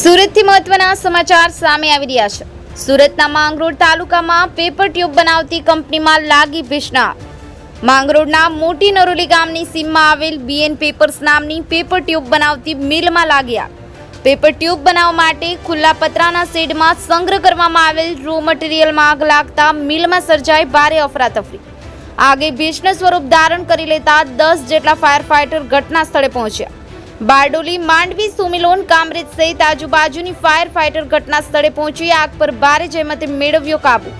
સુરતથી મહત્વના સમાચાર સામે આવી રહ્યા છે. સુરતના માંગરોળ તાલુકામાં પેપર ટ્યુબ બનાવતી કંપનીમાં લાગી ભીષણા. માંગરોળના મોટી નરોલી ગામની સીમમાં આવેલ બીએન પેપર્સ નામની પેપર ટ્યુબ બનાવતી મિલમાં લાગ્યા. પેપર ટ્યુબ બનાવવા માટે ખુલ્લા પતરાના શેડમાં સંગ્રહ કરવામાં આવેલ રો મટીરિયલમાં આગ લાગતા મિલમાં સર્જાઈ ભારે અફરાતફરી. આગે ભીષણ સ્વરૂપ ધારણ કરી લેતા દસ જેટલા ફાયર ફાઇટર ઘટના સ્થળે પહોંચ્યા. બારડોલી, માંડવી, સુમિલોન, કામરેજ સહિત આજુબાજુની ફાયર ફાઇટર ઘટના સ્થળે પહોંચી આગ પર ભારે જહેમતે મેળવ્યો કાબુ.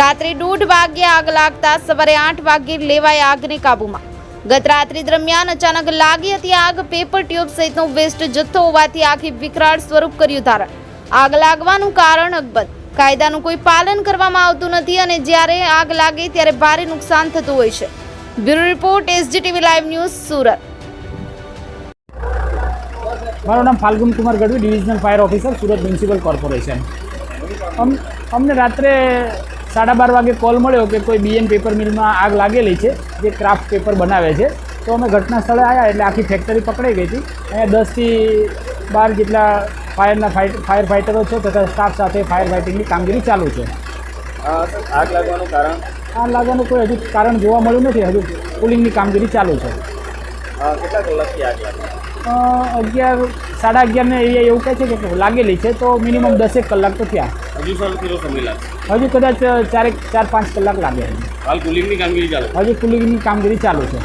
રાત્રે દોઢ વાગ્યે આગ લાગતા સવારે આઠ વાગ્યે લેવાય આગને કાબૂમાં. ગત રાત્રિ દરમિયાન અચાનક લાગી હતી આગ, પેપર ટ્યુબ સહિતનો વેસ્ટ જથ્થો હોવાથી આખી વિકરાળ સ્વરૂપ કર્યું ધારણ. આગ લાગવાનું કારણ અકબંધ. કાયદાનું કોઈ પાલન કરવામાં આવતું નથી અને જ્યારે આગ લાગે ત્યારે ભારે નુકસાન થતું હોય છે. Bureau report SGTV live news Surat. મારું નામ Falgun Kumar Gadhvi divisional fire officer Surat municipal corporation અમ અમને રાત્રે સાડા બાર વાગે કોલ મળ્યો કે કોઈ બીએન પેપર મિલમાં આગ લાગેલી છે જે ક્રાફ્ટ પેપર બનાવે છે. તો અમે ઘટના સ્થળે આવ્યા એટલે આખી ફેક્ટરી પકડાઈ ગઈ હતી. અહીંયા દસથી બાર જેટલા ફાયરના ફાઇટ ફાયર ફાઇટરો છે તથા સ્ટાફ સાથે ફાયર ફાઇટિંગની કામગીરી ચાલુ છે. આગ લાગવાનું કારણ? આગ લાગવાનું કોઈ હજુ કારણ જોવા મળ્યું નથી હજુ કુલિંગની કામગીરી ચાલુ છે. કેટલા કલાકથી આગ લાગી? અગિયાર સાડા અગિયારને એરિયા એવું કહે છે કે લાગેલી છે તો મિનિમમ દસેક કલાક તો થયા. હજુ સર કેટલો સમય લાગશે હજુ કદાચ ચારેક ચાર પાંચ કલાક લાગે. હાલ કુલિંગની કામગીરી ચાલુ હજુ કુલિંગની કામગીરી ચાલુ છે.